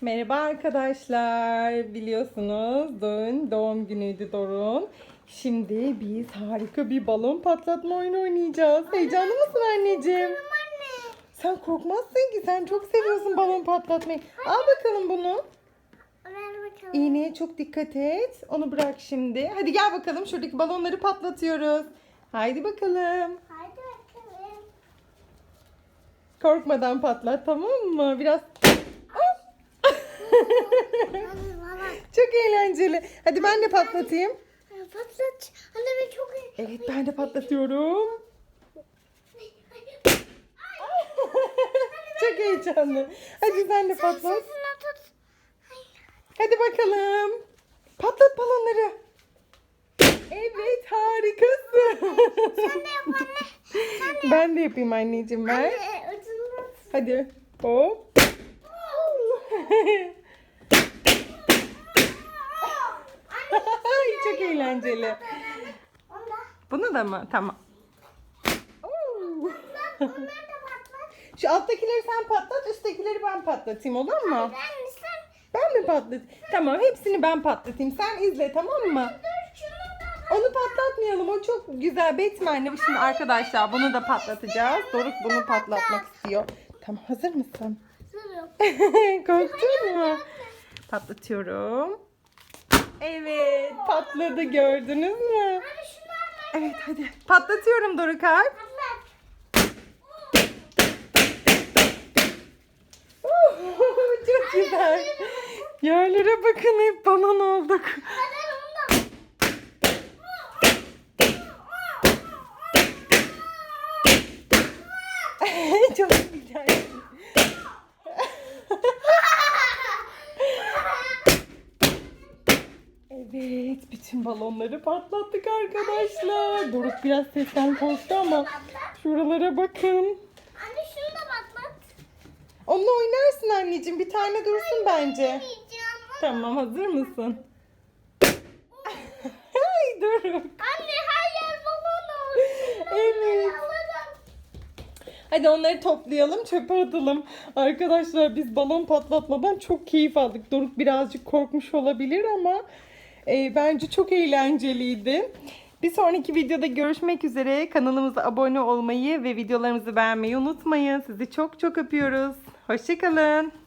Merhaba arkadaşlar. Biliyorsunuz dün doğum günüydü Doruk'un. Şimdi biz harika bir balon patlatma oyunu oynayacağız. Heyecanlı mısın anneciğim? Anne. Sen korkmazsın ki. Sen çok seviyorsun balon patlatmayı. Al bakalım bunu. Bakalım. İğneye çok dikkat et. Onu bırak şimdi. Hadi gel bakalım. Şuradaki balonları patlatıyoruz. Haydi bakalım. Haydi bakalım. Korkmadan patlat tamam mı? Biraz. Çok eğlenceli. Hadi ben de patlatayım. Patlat. Anne ben çok Evet ben de patlatıyorum. Çok heyecanlı. Hadi sen de patlat. Hadi bakalım. Patlat balonları. Evet harikasın. Sen de yap anne. Ben de yapayım anneciğim ver. Anne ucundan tut. Hadi. Hop. Ay, Çok eğlenceli. Bunu da mı? Tamam. Oo. Şu alttakileri sen patlat, üsttekileri ben patlatayım olur mu? Ben sen. Ben mi patlatayım? Tamam, hepsini ben patlatayım. Sen izle tamam mı? Dur şunu da. Onu patlatmayalım. O çok güzel. Batman'le şimdi arkadaşlar bunu da patlatacağız. Doruk bunu patlatmak istiyor. Tamam, hazır mısın? Hazırım. Korktun mu? Patlatıyorum. Evet, patladı gördünüz mü? Evet, hadi. Patlatıyorum Doruk Alp. patlat. Çok güzel. Yerlere bakın hep balon olduk. Çok güzel. Evet, bütün balonları patlattık arkadaşlar. Doruk biraz sesten korktu ama şuralara bakın. Anne şunu da patlat. Onunla oynarsın anneciğim. Bir tane dursun bence. Tamam, hazır mısın? Ay Doruk. Anne her yer balon olsun. Evet. Hadi onları toplayalım, çöpe atalım. Arkadaşlar biz balon patlatmadan çok keyif aldık. Doruk birazcık korkmuş olabilir ama e, bence çok eğlenceliydi. Bir sonraki videoda görüşmek üzere. Kanalımıza abone olmayı ve videolarımızı beğenmeyi unutmayın. Sizi çok çok öpüyoruz. Hoşçakalın.